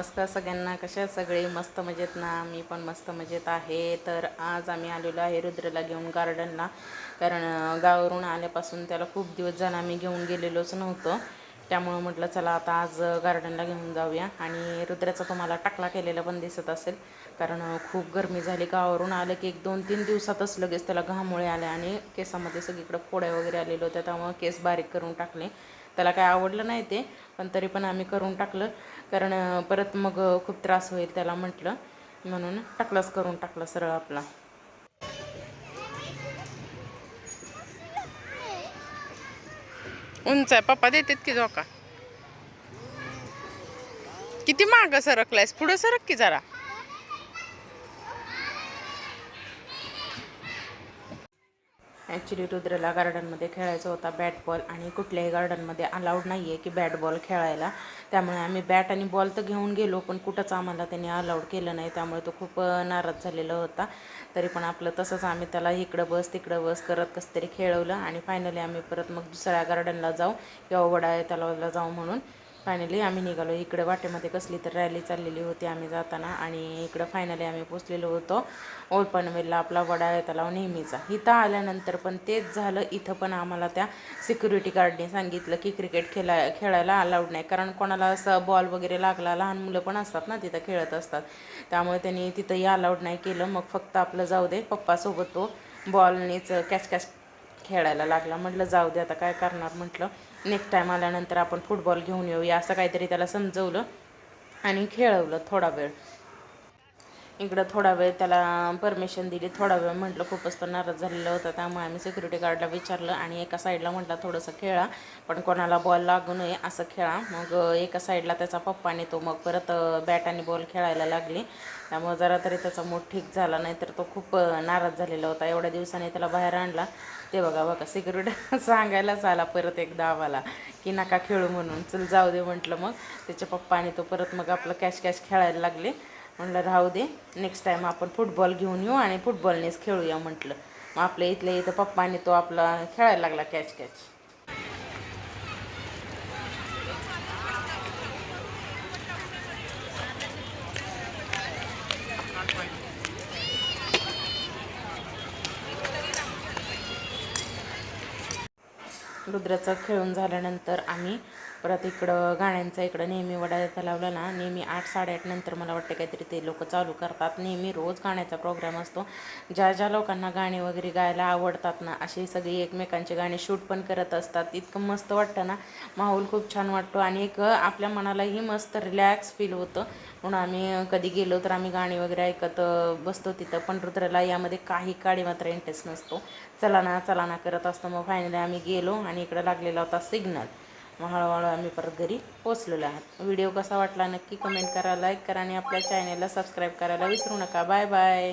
नमस्कार सगळ्यांना कशा सगळे मस्त मजेत ना? मी पण मस्त मजेत आहे. तर आज आम्ही आलेलो आहे रुद्रला घेऊन गार्डनला कारण गावावरून आल्यापासून त्याला खूप दिवस झाला आम्ही घेऊन गेलेलोच नव्हतो. त्यामुळं म्हटलं चला आता आज गार्डनला घेऊन जाऊया. आणि रुद्राचा तुम्हाला टाकला केलेला पण दिसत असेल. कारण खूप गरमी झाली. गावावरून आलं की एक दोन तीन दिवसातच लगेच त्याला घामुळे आले आणि केसामध्ये सगळीकडे फोड्या वगैरे आलेल्या होत्या. त्यामुळं केस बारीक करून टाकले. त्याला काय आवडलं नाही ते पण तरी पण आम्ही करून टाकलं. कारण परत मग खूप त्रास होईल त्याला म्हटलं. म्हणून टाकलाच करून टाकलं सरळ आपला. उंच आहे. पप्पा देतात की झोका किती माग सरकलायस? पुढे सरक की जरा. ॲक्च्युली रुद्रला गार्डनमध्ये खेळायचा होता बॅट बॉल आणि कुठल्याही गार्डनमध्ये अलाउड नाही आहे की बॅट बॉल खेळायला. त्यामुळे आम्ही बॅट आणि बॉल तर घेऊन गेलो पण कुठंच आम्हाला त्यांनी अलाउड केलं नाही. त्यामुळे तो खूप नाराज झालेला होता. तरी पण आपलं तसंच आम्ही त्याला इकडं बस तिकडं बस करत कसं तरी खेळवलं आणि फायनली आम्ही परत मग दुसऱ्या गार्डनला जाऊ किंवा वडा तलावाला जाऊ म्हणून. फायनली आम्ही निघालो. इकडे वाटेमध्ये कसली तर रॅली चाललेली होती. आम्ही जाताना आणि इकडं फायनली आम्ही पोचलेलो होतो. ओल्ड आपला वडा तलाव नेहमीचा. इथं आल्यानंतर पण तेच झालं. इथं पण आम्हाला त्या सिक्युरिटी गार्डने सांगितलं की क्रिकेट खेळा खेळायला अलाउड नाही. कारण कोणाला असं बॉल वगैरे लागला लहान मुलं पण असतात ना तिथं खेळत असतात. त्यामुळे त्यांनी तिथंही अलाउड नाही केलं. मग फक्त आपलं जाऊ दे पप्पासोबत तो बॉलनेच कॅच कॅच खेळायला लागला. म्हटलं जाऊ दे आता काय करणार? म्हटलं. नेक्स्ट टाईम आल्यानंतर आपण फुटबॉल घेऊन येऊया असं काहीतरी त्याला समजवलं आणि खेळवलं थोडा वेळ. इकडं थोडा वेळ त्याला परमिशन दिली थोडा वेळ म्हटलं खूपच तो नाराज झालेला होता. त्यामुळे आम्ही सिक्युरिटी गार्डला विचारलं आणि एका साईडला म्हटलं थोडंसं खेळा पण कोणाला बॉल लागू नये असं खेळा. मग एका साईडला त्याचा पप्पाने तो मग परत बॅट आणि बॉल खेळायला लागली. त्यामुळे जरा तरी त्याचा मूड ठीक झाला नाही तर तो खूप नाराज झालेला होता. एवढ्या दिवसाने त्याला बाहेर आणला. ते बघा बघा सिक्युरिटी सांगायलाच आला परत एकदा आम्हाला की नका खेळू म्हणून. चल जाऊ दे म्हटलं मग. त्याच्या पप्पाने तो परत मग आपलं कॅश कॅश खेळायला लागले. म्हटलं राहू दे नेक्स्ट टाईम आपण फुटबॉल घेऊन येऊ आणि फुटबॉलनेच खेळूया म्हटलं. मग आपल्या इथल्या इथं पप्पाने तो आपला खेळायला लागला कॅच कॅच रुद्राचं खेळून झाल्यानंतर आम्ही परत इकडं गाण्यांचा इकडं नेहमी वडा लावला ना नेहमी आठ साडेआठ नंतर मला वाटतं काहीतरी ते लोक चालू करतात. नेहमी रोज गाण्याचा प्रोग्राम असतो. ज्या ज्या लोकांना गाणी वगैरे गायला आवडतात ना अशी सगळी एकमेकांचे गाणे शूट पण करत असतात. इतकं मस्त वाटतं ना. माहोल खूप छान वाटतो आणि एक आपल्या मनालाही मस्त रिलॅक्स फील होतं. म्हणून आम्ही कधी गेलो तर आम्ही गाणी वगैरे ऐकत बसतो तिथं. पण रुद्राला यामध्ये काही काळी मात्र इंटरेस्ट नसतो. चला ना चला ना करत असतो. मग फायनली आम्ही गेलो आणि आणि इकडं लागलेला होता सिग्नल. मग हळूहळू आम्ही परत घरी पोचलेलो आहात व्हिडिओ कसा वाटला नक्की कमेंट करा लाईक करा आणि आपल्या चॅनेलला सबस्क्राईब करायला विसरू नका. Bye bye